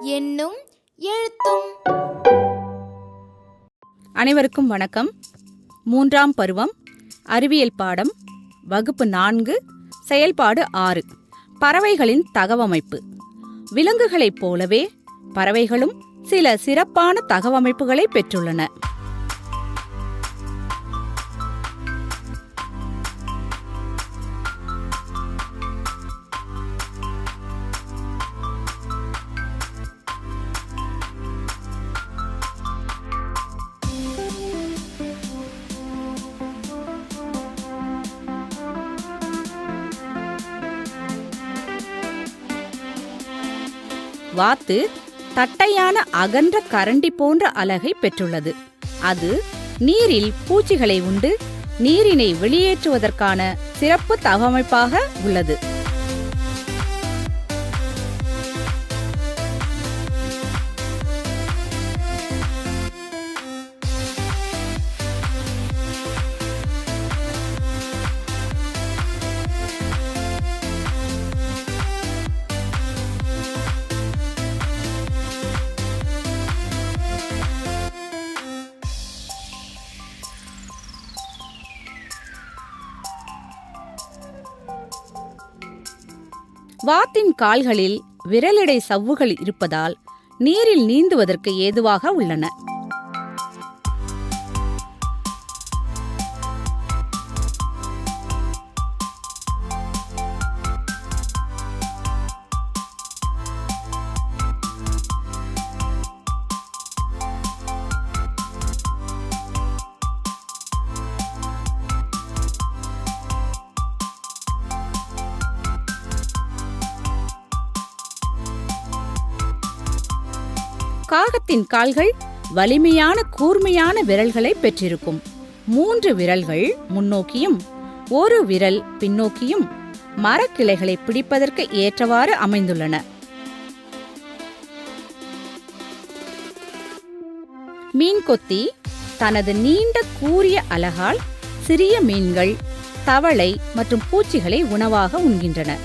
என்னும் எழுத்தும் அனைவருக்கும் வணக்கம். மூன்றாம் பருவம் அறிவியல் பாடம் வகுப்பு நான்கு செயல்பாடு ஆறு பறவைகளின் தகவமைப்பு. விலங்குகளைப் போலவே பறவைகளும் சில சிறப்பான தகவமைப்புகளை பெற்றுள்ளன. வாத்து தட்டையான அகன்ற கரண்டி போன்ற அலகை பெற்றுள்ளது. அது நீரில் பூச்சிகளை உண்டு நீரினை வெளியேற்றுவதற்கான சிறப்பு தகவமைப்பாக உள்ளது. வாத்தின் கால்களில் விரலிடை சவ்வுகள் இருப்பதால் நீரில் நீந்துவதற்கு ஏதுவாக உள்ளன. காகத்தின் கால்கள் வலிமையான கூர்மையான விரல்களை பெற்றிருக்கும். மூன்று விரல்கள் முன்னோக்கியும் ஒரு விரல் பின்னோக்கியும் மரக்கிளைகளை பிடிப்பதற்கு ஏற்றவாறு அமைந்துள்ளன. மீன்கொத்தி தனது நீண்ட கூரிய அலகால் சிறிய மீன்கள் தவளை மற்றும் பூச்சிகளை உணவாக உண்கின்றன.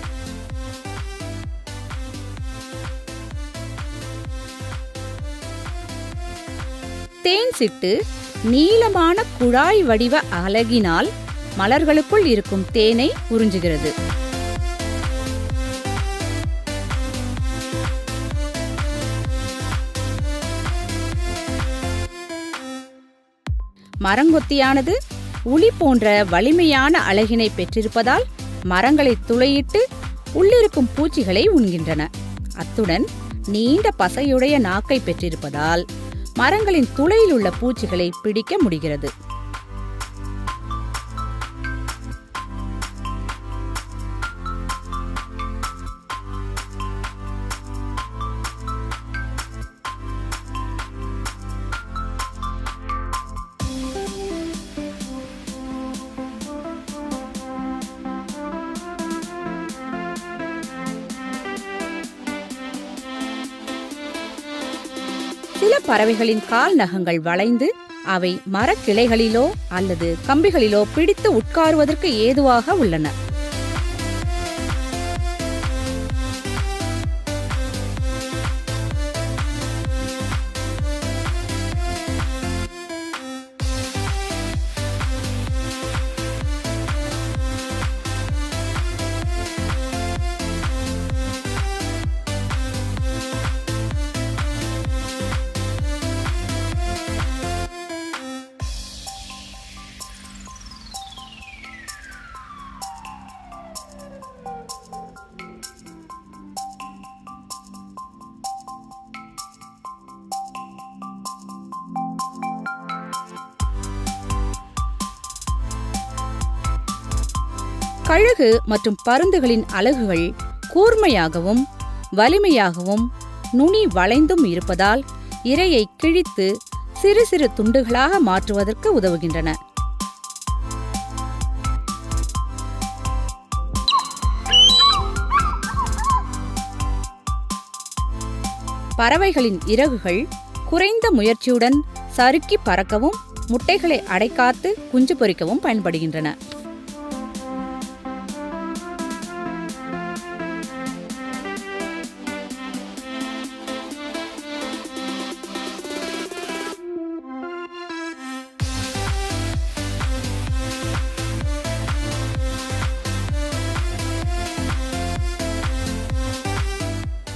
தேன் சிட்டு நீளமான குழாய் வடிவ அலகினால் மலர்களுக்குள் இருக்கும் தேனை உறிஞ்சுகிறது. மரங்கொத்தியானது உளி போன்ற வலிமையான அழகினை பெற்றிருப்பதால் மரங்களை துளையிட்டு உள்ளிருக்கும் பூச்சிகளை உண்கின்றன. அத்துடன் நீண்ட பசையுடைய நாக்கை பெற்றிருப்பதால் மரங்களின் துளையில் உள்ள பூச்சிகளை பிடிக்க முடிகிறது. சில பறவைகளின் கால் நகங்கள் வளைந்து அவை மரக்கிளைகளிலோ அல்லது கம்பிகளிலோ பிடித்து உட்காருவதற்கு ஏதுவாக உள்ளன. கழுகு மற்றும் பருந்துகளின் அலகுகள் கூர்மையாகவும் வலிமையாகவும் நுனி வளைந்தும் இருப்பதால் இரையை கிழித்து சிறு சிறு துண்டுகளாக மாற்றுவதற்கு உதவுகின்றன. பறவைகளின் இறகுகள் குறைந்த முயற்சியுடன் சறுக்கி பறக்கவும் முட்டைகளை அடைக்காத்து குஞ்சு பொறிக்கவும் பயன்படுகின்றன.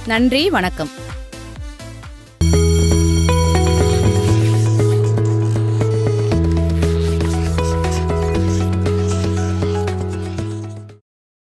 நன்றி வணக்கம்.